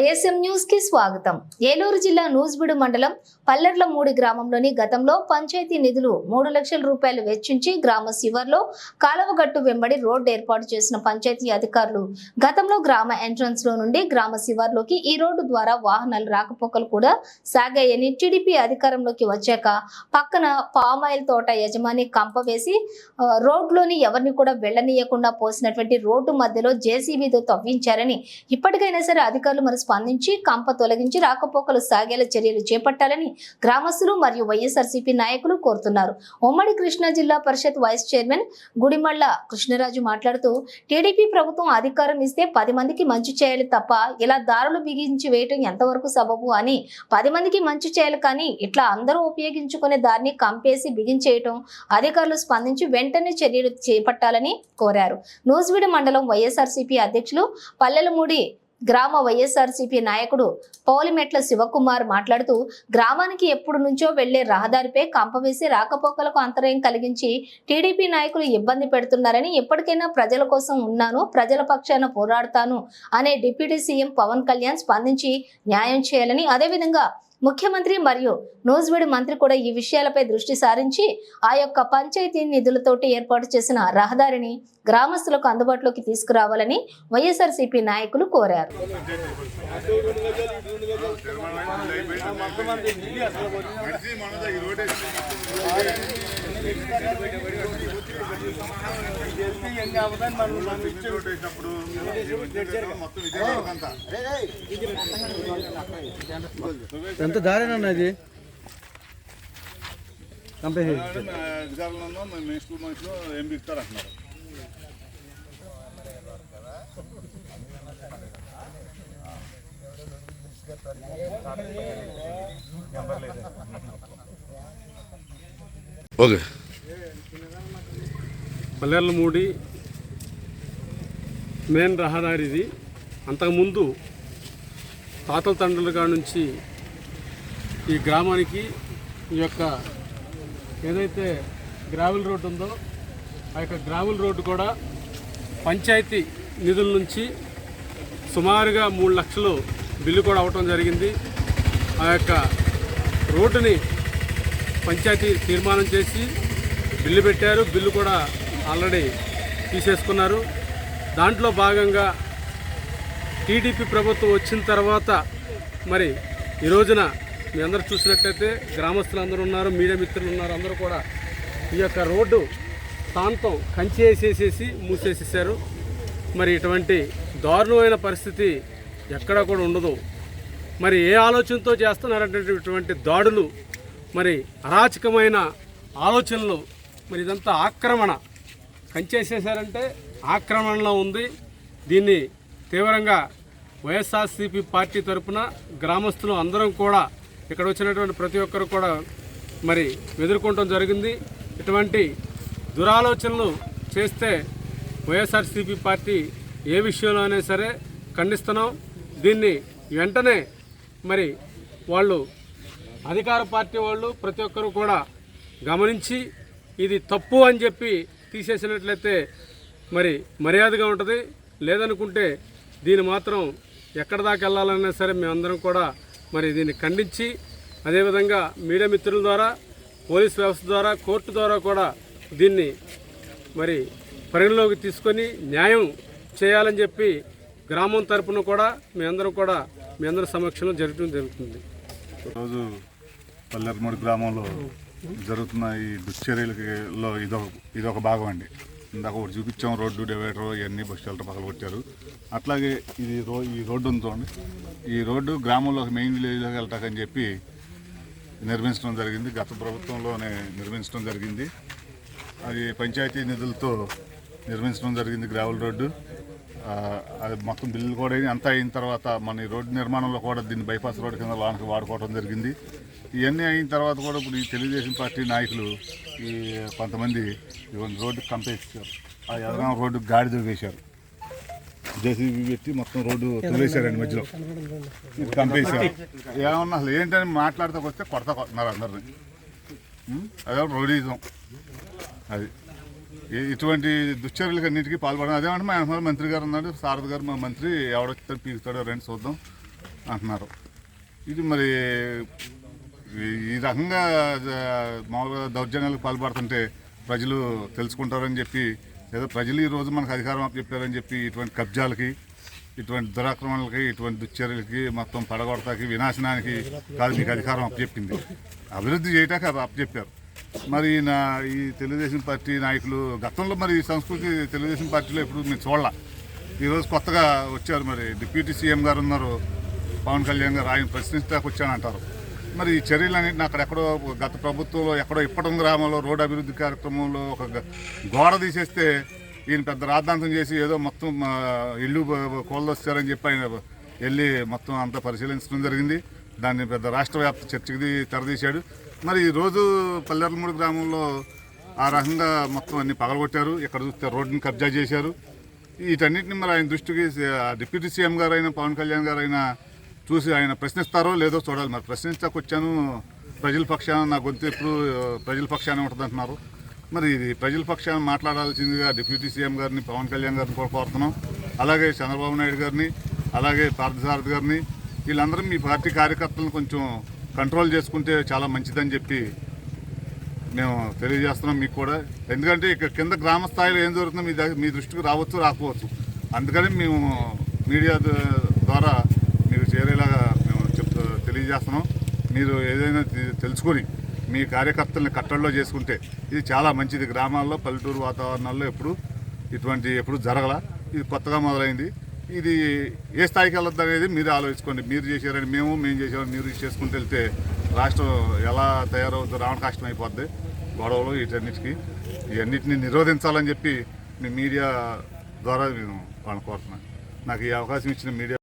YSM న్యూస్కి స్వాగతం. ఏలూరు జిల్లా నూజిబీడు మండలం పల్లెర్ల మూడి గ్రామంలోని గతంలో పంచాయతీ నిధులు మూడు లక్షల రూపాయలు వెచ్చించి గ్రామ శివర్లో కాలువగట్టు వెంబడి రోడ్డు ఏర్పాటు చేసిన పంచాయతీ అధికారులు గతంలో గ్రామ ఎంట్రన్స్లో నుండి గ్రామ శివర్లోకి ఈ రోడ్డు ద్వారా వాహనాలు రాకపోకలు కూడా సాగాయని టీడీపీ అధికారంలోకి వచ్చాక పక్కన పామాయిల్ తోట యజమాని కంప వేసి రోడ్లోని ఎవరిని కూడా వెళ్ళనీయకుండా పోసినటువంటి రోడ్డు మధ్యలో జేసీబీతో తవ్వించారని ఇప్పటికైనా సరే అధికారులు మరి స్పందించి కంప తొలగించి రాకపోకలు సాగేలా చర్యలు చేపట్టాలని గ్రామస్తులు మరియు వైఎస్ఆర్సీపీ నాయకులు కోరుతున్నారు. ఉమ్మడి కృష్ణా జిల్లా పరిషత్ వైస్ చైర్మన్ గుడిమళ్ళ కృష్ణరాజు మాట్లాడుతూ టీడీపీ ప్రభుత్వం అధికారం ఇస్తే పది మందికి మంచి చేయాలి తప్ప ఇలా దారులు బిగించి వేయటం ఎంతవరకు సబబు అని పది మందికి మంచి చేయాలి కానీ ఇట్లా అందరూ ఉపయోగించుకునే దారిని కంపేసి బిగించేయటం అధికారులు స్పందించి వెంటనే చర్యలు చేపట్టాలని కోరారు. నూజివీడు మండలం వైఎస్ఆర్సీపీ అధ్యక్షులు పల్లెలమూడి గ్రామ వైఎస్ఆర్సీపీ నాయకుడు పౌలిమెట్ల శివకుమార్ మాట్లాడుతూ గ్రామానికి ఎప్పుడు నుంచో వెళ్ళే రహదారిపై కంపవేసి రాకపోకలకు అంతరాయం కలిగించి టీడీపీ నాయకులు ఇబ్బంది పెడుతున్నారని ఎప్పటికైనా ప్రజల కోసం ఉన్నాను ప్రజల పక్షాన పోరాడతాను అనే డిప్యూటీ సీఎం పవన్ కళ్యాణ్ స్పందించి న్యాయం చేయాలని అదేవిధంగా ముఖ్యమంత్రి మరియు నూజివీడు మంత్రి కూడా ఈ విషయాలపై దృష్టి సారించి ఆ యొక్క పంచాయతీ నిధులతోటి ఏర్పాటు చేసిన రహదారిని గ్రామస్తులకు అందుబాటులోకి తీసుకురావాలని వైఎస్ఆర్సీపీ నాయకులు కోరారు. మొత్తం ఎంత దారేనన్నా ఇది? కంపెనీ మేము స్కూల్ మనుషులు ఏం బిగుతారు అంటున్నారు ఓకే. పల్లెర్లమూడి మెయిన్ రహదారి ఇది అంతకుముందు తాతల తండ్రులుగా కాడ నుంచి ఈ గ్రామానికి ఈ యొక్క ఏదైతే గ్రావెల్ రోడ్డు ఉందో ఆ యొక్క గ్రావెల్ రోడ్డు కూడా పంచాయతీ నిధుల నుంచి సుమారుగా మూడు లక్షలు బిల్లు కూడా అవటం జరిగింది. ఆ యొక్క రోడ్డుని పంచాయతీ తీర్మానం చేసి బిల్లు పెట్టారు. బిల్లు కూడా ఆల్రెడీ తీసేసుకున్నారు. దాంట్లో భాగంగా టీడీపీ ప్రభుత్వం వచ్చిన తర్వాత మరి ఈ రోజున మీ అందరు చూసినట్టయితే గ్రామస్తులు అందరూ ఉన్నారు మీడియా మిత్రులు ఉన్నారు అందరూ కూడా ఈ యొక్క రోడ్డు ప్రాంతం కంచి వేసేసేసి మూసేసేసారు మరి ఇటువంటి దారుణమైన పరిస్థితి ఎక్కడా కూడా ఉండదు. మరి ఏ ఆలోచనతో చేస్తున్నారంటే దాడులు మరి అరాచకమైన ఆలోచనలు మరి ఇదంతా ఆక్రమణ కంచేసేసారంటే ఆక్రమణలో ఉంది. దీన్ని తీవ్రంగా వైఎస్ఆర్సీపీ పార్టీ తరపున గ్రామస్తులు అందరం కూడా ఇక్కడ వచ్చినటువంటి ప్రతి ఒక్కరు కూడా మరి ఎదుర్కొనడం జరిగింది. ఇటువంటి దురాలోచనలు చేస్తే వైఎస్ఆర్సీపీ పార్టీ ఏ విషయంలో అయినా సరే ఖండిస్తున్నాం. దీన్ని వెంటనే మరి వాళ్ళు అధికార పార్టీ వాళ్ళు ప్రతి ఒక్కరు కూడా గమనించి ఇది తప్పు అని చెప్పి తీసేసినట్లయితే మరి మర్యాదగా ఉంటుంది. లేదనుకుంటే దీన్ని మాత్రం ఎక్కడ దాకా వెళ్ళాలన్నా సరే మేమందరం కూడా మరి దీన్ని ఖండించి అదేవిధంగా మీడియా మిత్రుల ద్వారా పోలీస్ వ్యవస్థ ద్వారా కోర్టు ద్వారా కూడా దీన్ని మరి పరిగణలోకి తీసుకొని న్యాయం చేయాలని చెప్పి గ్రామం తరపున కూడా మీ అందరం కూడా మీ అందరి సమక్షంలో జరగడం జరుగుతుంది. రోజు పల్లెరమూడి గ్రామంలో జరుగుతున్న ఈ దుశ్చర్యలలో ఇదొక ఇదొక భాగం అండి. ఇందాక ఒకటి చూపించాం రోడ్డు డివైడర్ ఇవన్నీ బస్ షెల్టర్ పక్కన కొట్టారు. అట్లాగే ఇది రో ఈ రోడ్డు ఉంది చూడండి. ఈ రోడ్డు గ్రామంలో మెయిన్ విలేజ్లోకి వెళ్తాకని చెప్పి నిర్మించడం జరిగింది. గత ప్రభుత్వంలోనే నిర్మించడం జరిగింది. అది పంచాయతీ నిధులతో నిర్మించడం జరిగింది గ్రావెల్ రోడ్డు. అది మొత్తం బిల్లులు కూడా అయ్యి అంతా అయిన తర్వాత మన రోడ్డు నిర్మాణంలో కూడా దీన్ని బైపాస్ రోడ్డు కింద వానికి వాడుకోవడం జరిగింది. ఇవన్నీ అయిన తర్వాత కూడా ఇప్పుడు ఈ తెలుగుదేశం పార్టీ నాయకులు ఈ కొంతమంది ఇవన్నీ రోడ్డు కంపేసారు ఆ ఎదరం రోడ్డు గాడి దొరికేశారు జేసీబీ పెట్టి మొత్తం రోడ్డు తొలేశారండి మధ్యలో. ఇది కంపేశారు. ఏమన్నా అసలు ఏంటని మాట్లాడితే వస్తే కొడతా కొడుతున్నారు అందరిని. అదే రోడీజం. అది. ఇటువంటి దుశ్చర్యలకు అన్నింటికీ పాల్పడడం అదేమంటే మా వెనకాల మంత్రి గారు ఉన్నాడు సారథి గారు మా మంత్రి ఎవడొస్తాడు పీకుతాడో రండి చూద్దాం అంటున్నారు. ఇది మరి ఈ- రకంగా మామూలుగా దౌర్జన్యాలకు పాల్పడుతుంటే ప్రజలు తెలుసుకుంటారని చెప్పి ఏదో ప్రజలు ఈరోజు మనకు అధికారం చెప్పారని చెప్పి ఇటువంటి కబ్జాలకి ఇటువంటి దురాక్రమణలకి ఇటువంటి దుశ్చర్యలకి మొత్తం పడగొడతాకి వినాశనానికి కాదు మీకు అధికారం అప్పచెప్పింది. అభివృద్ధి చేయటానికి అది అప్పచెప్పారు. మరి నా ఈ తెలుగుదేశం పార్టీ నాయకులు గతంలో మరి ఈ సంస్కృతి తెలుగుదేశం పార్టీలో ఎప్పుడు మేము చూడాల. ఈరోజు కొత్తగా వచ్చారు మరి డిప్యూటీ సీఎం గారు ఉన్నారు. పవన్ కళ్యాణ్ గారు ఆయన ప్రశ్నించడానికి వచ్చానంటారు మరి ఈ చర్యలు చర్యలన్నింటిని అక్కడెక్కడో గత ప్రభుత్వంలో ఎక్కడో ఇప్పటం గ్రామంలో రోడ్డు అభివృద్ధి కార్యక్రమంలో ఒక గోడ తీసేస్తే ఈయన పెద్ద రాద్ధాంతం చేసి ఏదో మొత్తం ఇల్లు కోల్దొస్తారని చెప్పి ఆయన వెళ్ళి మొత్తం అంతా పరిశీలించడం జరిగింది. దాన్ని పెద్ద రాష్ట్ర వ్యాప్త చర్చకి తెరదీశాడు. మరి ఈ రోజు పల్లెర్లమూడి గ్రామంలో ఆ రకంగా మొత్తం అన్ని పగలగొట్టారు. ఇక్కడ చూస్తే రోడ్డుని కబ్జా చేశారు. వీటన్నిటిని మరి ఆయన దృష్టికి డిప్యూటీ సీఎం గారు అయినా పవన్ కళ్యాణ్ గారు అయినా చూసి ఆయన ప్రశ్నిస్తారో లేదో చూడాలి. మరి ప్రశ్నించక వచ్చాను ప్రజల పక్షాన నా గొంతు ఎప్పుడు ప్రజల పక్షాన ఉంటుంది అంటున్నారు మరి ఇది ప్రజల పక్షాన మాట్లాడాల్సిందిగా డిప్యూటీ సీఎం గారిని పవన్ కళ్యాణ్ గారిని కూడా కోరుతున్నాం. అలాగే చంద్రబాబు నాయుడు గారిని అలాగే పార్థసారథి గారిని వీళ్ళందరూ మీ పార్టీ కార్యకర్తలను కొంచెం కంట్రోల్ చేసుకుంటే చాలా మంచిదని చెప్పి మేము తెలియజేస్తున్నాం మీకు కూడా. ఎందుకంటే ఇక్కడ కింద గ్రామ స్థాయిలో ఏం జరుగుతుందో మీ మీ దృష్టికి రావచ్చు రాకపోవచ్చు. అందుకని మేము మీడియా ద్వారా మీరు చేరేలాగా మేము చెప్తూ తెలియజేస్తున్నాం. మీరు ఏదైనా తెలుసుకొని మీ కార్యకర్తల్ని కట్టడిలో చేసుకుంటే ఇది చాలా మంచిది. గ్రామాల్లో పల్లెటూరు వాతావరణాల్లో ఎప్పుడు ఇటువంటి ఎప్పుడు జరగల. ఇది కొత్తగా మొదలైంది. ఇది ఏ స్థాయికి వెళ్ళొద్దు అనేది మీరు ఆలోచించుకోండి. మీరు చేశారని మేము మేము చేసామని మీరు చేసుకుంటూ వెళ్తే రాష్ట్రం ఎలా తయారవుతుందో రావడం కష్టం అయిపోద్ది. గొడవలు వీటన్నిటికీ. ఇవన్నిటిని నిరోధించాలని చెప్పి మీ మీడియా ద్వారా నేను వాళ్ళని కోరుతున్నాను. నాకు ఈ అవకాశం ఇచ్చిన మీడియా